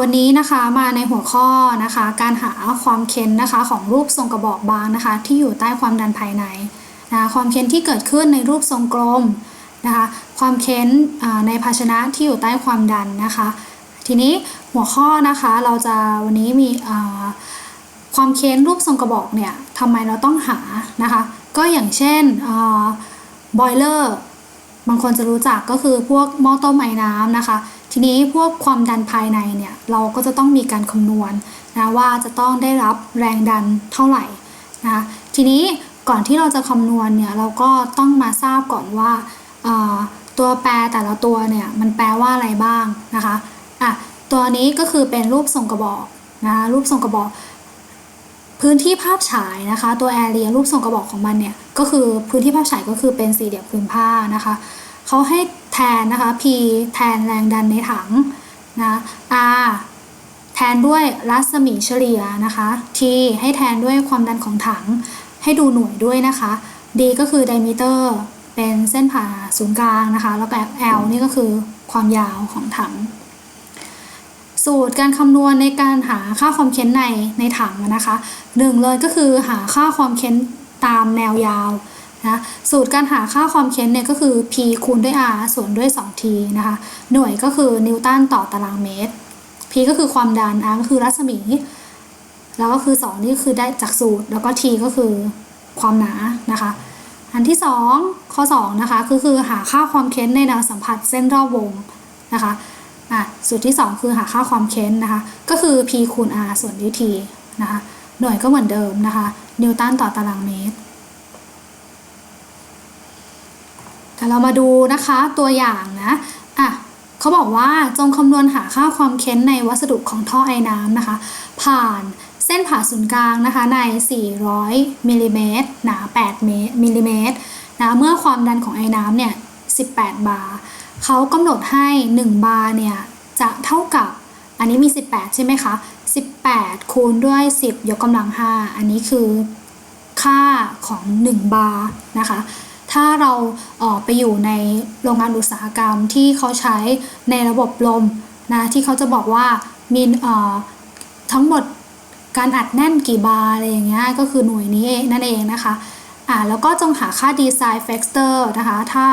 วันนี้นะคะมาในหัวข้อนะคะ การหาความเค้นนะคะของรูปทรงกระบอกบางนะคะ ที่อยู่ใต้ความดันภายในนะความเค้นที่เกิดขึ้นในรูปทรงกลมนะคะความเค้นในภาชนะที่อยู่ใต้ความดันนะคะ ทีนี้หัวข้อนะคะเราจะวันนี้มีความเค้นรูปทรงกระบอกเนี่ยทำไมเราต้องหานะคะ ก็อย่างเช่นบอยเลอร์บางคนจะรู้จักก็คือพวกหม้อต้มไอ้น้ำนะคะ ทีนี้พวกความดันภายในเนี่ยเราก็จะต้องมีการคำนวณนะว่าจะต้องได้รับแรงดันเท่าไหร่นะคะทีนี้ก่อนที่เราจะคำนวณเนี่ยเราก็ต้องมาทราบก่อนว่าตัวแปรแต่ละตัวเนี่ยมันแปลว่าอะไรบ้างนะคะอะตัวนี้ก็คือเป็นรูปทรงกระบอกนะคะรูปทรงกระบอก พื้นที่ภาพฉายนะคะ ตัวแอเรียรูปทรงกระบอกของมันเนี่ยก็คือพื้นที่ภาพฉายก็คือเป็นสี่เหลี่ยมผืนผ้านะคะเขาให้ แทนนะคะ P แทนแรงดันในถังนะ R แทนด้วยรัศมีเฉลี่ยนะคะ T ให้แทนด้วยความดันของถัง ให้ดูหน่วยด้วยนะคะ D ก็คือ diameter เป็นเส้นผ่าศูนย์กลางนะคะ แล้วก็ L นี่ก็คือความยาวของถัง สูตรการคำนวณในการหาค่าความเค้นในในถังนะคะหนึ่งเลยก็คือหาค่าความเค้นตามแนวยาว นะสูตรการหาค่าความเค้นเนี่ยก็คือ p คูณด้วย r ส่วนด้วย 2t นะคะ หน่วยก็คือนิวตันต่อตารางเมตร p ก็คือความดัน r ก็คือรัศมี แล้วก็คือ 2 นี่คือได้จากสูตร แล้วก็ t ก็คือความหนานะคะ อันที่ 2 ข้อ 2 นะคะก็คือหาค่าความเค้นในแนวสัมผัสเส้นรอบวงนะคะอะสูตรที่ 2 คือหาค่าความเค้นนะคะ ก็คือ p คูณ r ส่วนด้วย t นะคะ หน่วยก็เหมือนเดิมนะคะ นิวตันต่อตารางเมตร แต่ เรามาดูนะคะตัวอย่างนะอะเขาบอกว่าจงคำนวณหาค่าความเค้นในวัสดุของท่อไอ้น้ำนะคะ ผ่านเส้นผ่าศูนย์กลางนะคะใน 400มิลลิเมตรหนา8เมตรมิลลิเมตรนะเมื่อความดันของไอ้น้ำเนี่ย 18 บาร์เขากำหนดให้ 1 บาร์เนี่ย จะเท่ากับอันนี้มี 18 ใช่ไหมคะ 18 คูณด้วย 10 ยกกำลัง 5 อันนี้คือค่าของ 1 บาร์นะคะ ถ้าเราออไปอยู่ในโรงงานอุตสาหกรรมที่เขาใช้ในระบบลมนะที่เขาจะบอกว่ามีทั้งหมดการอัดแน่นกี่บาร์อะไรอย่างเงี้ยก็คือหน่วยนี้เองนั่นเองนะคะอ่าแล้วก็จงหาค่า design factor นะคะถ้า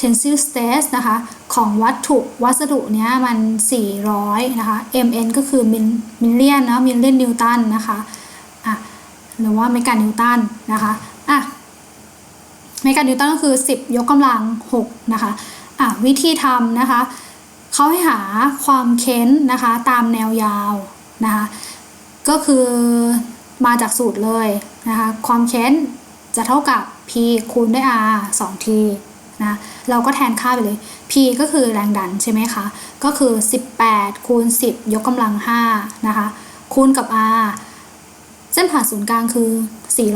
tensile stress นะคะของวัตถุวัสดุเนี้ยมัน 400 นะคะ mn ก็คือมิลมิลเลียนนะมิลเลียนนิวตันนะคะอะหรือว่าเมกะนิวตันนะคะอะ เมกะนิวตันก็คือ 10 ยกกำลัง 6 นะคะอะวิธีทำนะคะเขาให้หาความเค้นนะคะตามแนวยาวนะคะก็คือมาจากสูตรเลยนะคะความเค้นจะเท่ากับ p คูณด้วย r 2 t นะเราก็แทนค่าไปเลย p ก็คือแรงดันใช่ไหมคะ ก็คือ 18 คูณ 10 ยกกำลัง5นะคะคูณกับ r เส้นผ่านศูนย์กลางคือ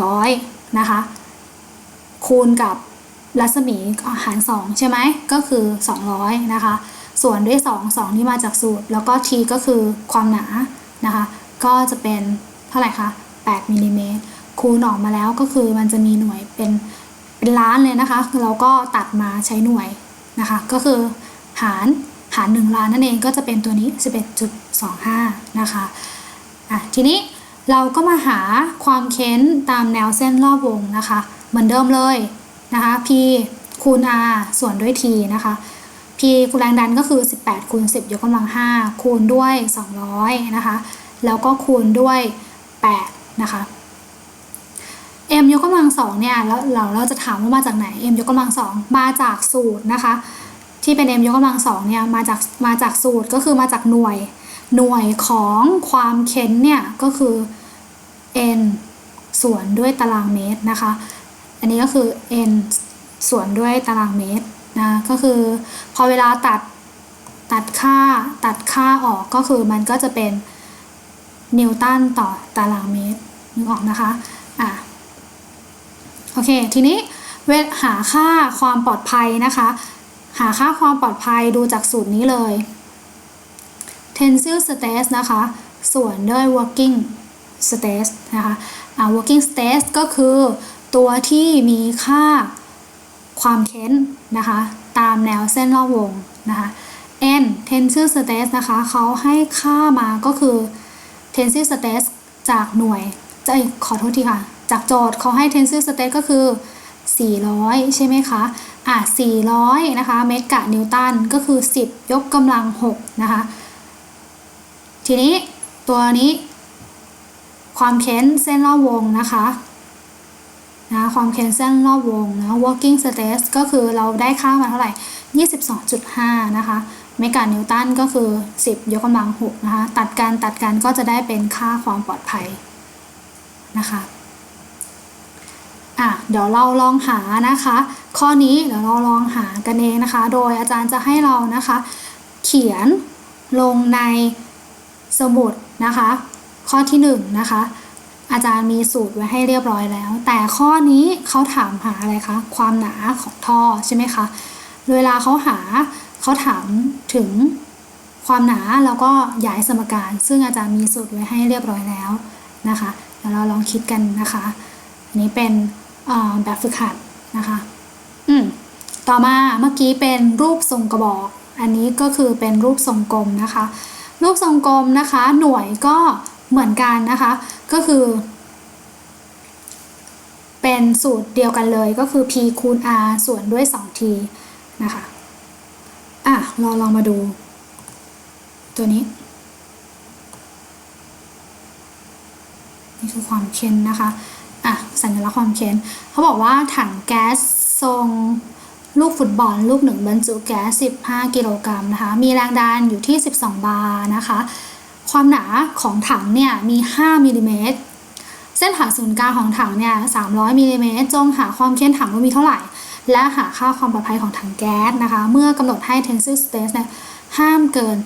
400 นะคะ คูณกับรัศมีหาร2ใช่ไหมก็คือ 200 นะคะ ส่วนด้วย 2 2ที่มาจากสูตร แล้วก็ t ก็คือความหนานะคะ ก็จะเป็นเท่าไหร่คะ8มิลลิเมตรคูณออกมาแล้วก็คือมันจะมีหน่วยเป็นเป็นล้านเลยนะคะเราก็ตัดมาใช้หน่วยนะคะ ก็คือหารหาร 1 ล้านนั่นเองก็จะเป็นตัวนี้ 11.25 นะคะอะทีนี้เราก็มาหาความเค้นตามแนวเส้นรอบวงนะคะ เหมือนเดิมเลยนะคะ P คูณ R ส่วนด้วย T นะคะ P คูณแรงดันก็คือ 18 คูณ 10 ยกกำลัง 5 คูณด้วย 200 นะคะ แล้วก็คูณด้วย 8 นะคะ M ยกกำลัง2เนี่ยแล้วเราเราจะถามว่ามาจากไหน M ยกกำลัง2มาจากสูตรนะคะ ที่เป็น M ยกกำลัง2เนี่ยมาจากมาจากสูตรก็คือมาจากหน่วยหน่วยของความเค้นเนี่ยก็คือ n ส่วนด้วยตารางเมตรนะคะ อันนี้ก็คือ n ส่วนด้วยตารางเมตรนะก็คือพอเวลาตัดตัดค่าตัดค่าออกก็คือมันก็จะเป็นนิวตันต่อตารางเมตรนึกออกนะคะอะโอเค ทีนี้เวหาค่าความปลอดภัยนะคะ หาค่าความปลอดภัยดูจากสูตรนี้เลย tensile stress นะคะ ส่วนด้วย working stress นะคะอ่า working stress ก็คือ ตัวที่มีค่าความเค้นนะคะ ตามแนวเส้นรอบวงนะคะ n tensile stress นะคะเขาให้ค่ามาก็คือ tensile stress จากหน่วยจะขอโทษทีค่ะ จากโจทย์เขาให้ tensile stress ก็คือ 400 ใช่ไหมคะ อะ 400 นะคะ เมกะนิวตันก็คือ 10 ยกกำลัง 6 นะคะ ทีนี้ตัวนี้ ความเค้นเส้นรอบวงนะคะ นะความเค้นเส้นรอบวงนะ working stress ก็คือเราได้ค่ามาเท่าไหร่ 22.5 นะคะเมกะนิวตันก็คือ 10 ยกกำลัง 6 นะคะ ตัดกันตัดกันก็จะได้เป็นค่าความปลอดภัยนะคะอะเดี๋ยวเราลองหานะคะ ข้อนี้เดี๋ยวเราลองหากันเองนะคะ โดยอาจารย์จะให้เรานะคะ เขียนลงในสมุดนะคะ ข้อที่1นงนะคะ อาจารย์มีสูตรไว้ให้เรียบร้อยแล้ว แต่ข้อนี้เขาถามหาอะไรคะ ความหนาของท่อใช่ไหมคะ เวลาเขาหาเขาถามถึงความหนาแล้วก็ย้ายสมการ ซึ่งอาจารย์มีสูตรไว้ให้เรียบร้อยแล้วนะคะเดี๋ยวเราลองคิดกันนะคะอันนี้เป็นแบบฝึกหัดนะคะ อืมต่อมาเมื่อกี้เป็นรูปทรงกระบอก อันนี้ก็คือเป็นรูปทรงกลมนะคะ รูปทรงกลมนะคะ หน่วยก็เหมือนกันนะคะก็คือ เป็นสูตรเดียวกันเลยก็คือ p คูณ r ส่วนด้วย 2t นะคะอะเราลองมาดู ตัวนี้ นี่คือความเค้นนะคะอะสัญลักษณ์ความเค้นเขาบอกว่าถังแก๊สทรงลูกฟุตบอล ลูกหนึ่งบรรจุแก๊ส 15 กิโลกรัมนะคะ มีแรงดันอยู่ที่ 12 บาร์นะคะ ความหนาของถังเนี่ยมี 5มิลลิเมตร เส้นผ่าศูนย์กลางของถังเนี่ย 300มิลลิเมตร จงหาความเค้นถังว่ามีเท่าไหร่ และหาค่าความปลอดภัยของถังแก๊สนะคะ เมื่อกำหนดให้ tensile stress เนี่ยห้ามเกิน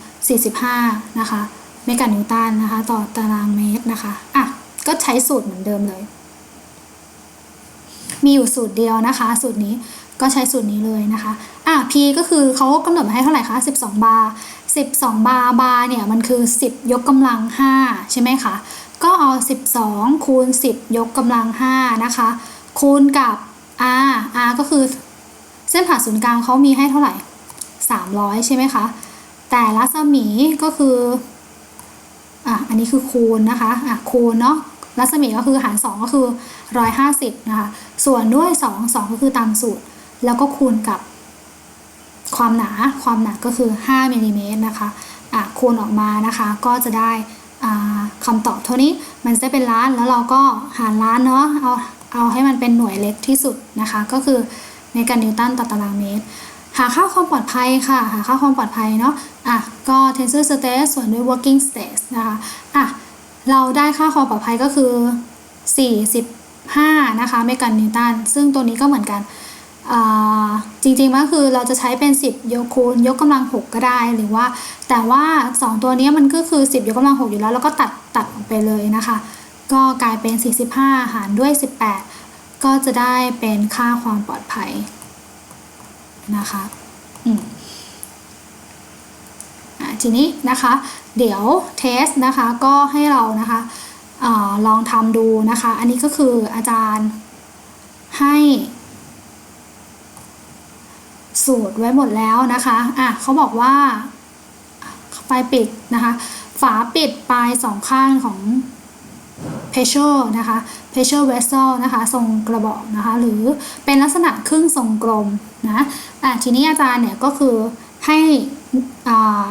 45 นะคะเมกะนิวตันนะคะ ต่อตารางเมตรนะคะ อะ ก็ใช้สูตรเหมือนเดิมเลย มีอยู่สูตรเดียวนะคะ สูตรนี้ก็ใช้สูตรนี้เลยนะคะ อะ P ก็คือเขากำหนดมาให้เท่าไหร่คะ 12 บาร์ 12 บาร์บาร์เนี่ยมันคือ 10 ยกกำลัง 5 ใช่ไหมคะ ก็เอา 12 คูณ 10 ยกกำลัง 5 นะคะ คูณกับ R R ก็คือเส้นผ่าศูนย์กลางเขามีให้เท่าไหร่ 300 ใช่ไหมคะ แต่รัศมีก็คืออะอันนี้คือคูณนะคะอะคูณเนาะรัศมีก็คือหาร 2 ก็คือ 150 นะคะ ส่วนด้วย 2 2 ก็คือตามสูตร แล้วก็คูณกับ ความหนาความหนาก็คือ 5มิลลิเมตรนะคะอะคูณออกมานะคะก็จะได้คำตอบเท่านี้มันจะเป็นล้านแล้วเราก็หารล้านเนาะเอาเอาให้มันเป็นหน่วยเล็กที่สุดนะคะ ก็คือเมกะนิวตันต่อตารางเมตร หาค่าความปลอดภัยค่ะ หาค่าความปลอดภัยเนาะอะก็ tensile stress ส่วนด้วย working stress นะคะอะเราได้ค่าความปลอดภัยก็คือ 45 นะคะเมกะนิวตันซึ่งตัวนี้ก็เหมือนกัน จริงๆก็คือเราจะใช้เป็น 10 ยกคูณยกกำลัง 6 ก็ได้หรือว่า แต่ว่า 2 ตัวนี้มันก็คือ 10 ยกกำลัง 6 อยู่แล้ว แล้วก็ตัดตัดออกไปเลยนะคะ ก็กลายเป็น 45 หารด้วย 18 ก็จะได้เป็นค่าความปลอดภัยนะคะอืมทีนี้นะคะ เดี๋ยวเทสนะคะก็ให้เรานะคะอลองทำดูนะคะ อันนี้ก็คืออาจารย์ให้ สูตรไว้หมดแล้วนะคะ อะเขาบอกว่าไฟปิดนะคะ ฝาปิดปลายสองข้างของ pressure นะคะ pressure vessel นะคะ ทรงกระบอกนะคะ หรือเป็นลักษณะครึ่งทรงกลมนะอะทีนี้อาจารย์เนี่ยก็คือให้อ่า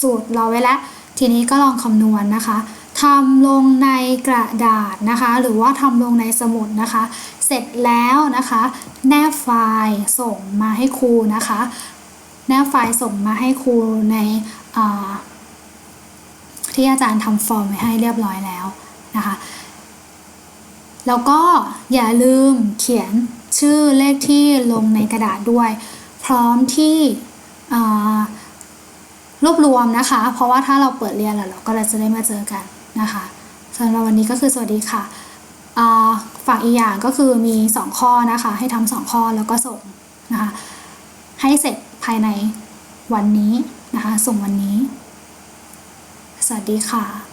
สูตรเราไว้แล้วทีนี้ก็ลองคำนวณนนะคะทำลงในกระดาษนะคะ หรือว่าทำลงในสมุดนะคะ เสร็จแล้วนะคะ แนบไฟล์ส่งมาให้ครูนะคะ แนบไฟล์ส่งมาให้ครูในที่อาจารย์ทำฟอร์มไว้ให้เรียบร้อยแล้วนะคะ แล้วก็อย่าลืมเขียนชื่อเลขที่ลงในกระดาษด้วย พร้อมที่รวบรวมนะคะ เพราะว่าถ้าเราเปิดเรียนแล้วเราก็จะได้มาเจอกันนะคะสำหรับวันนี้ก็คือสวัสดีค่ะ ฝากอีกอย่างก็คือมี 2 ข้อนะคะ ให้ทำสองข้อแล้วก็ส่งนะคะ ให้เสร็จภายในวันนี้นะคะ ส่งวันนี้ สวัสดีค่ะ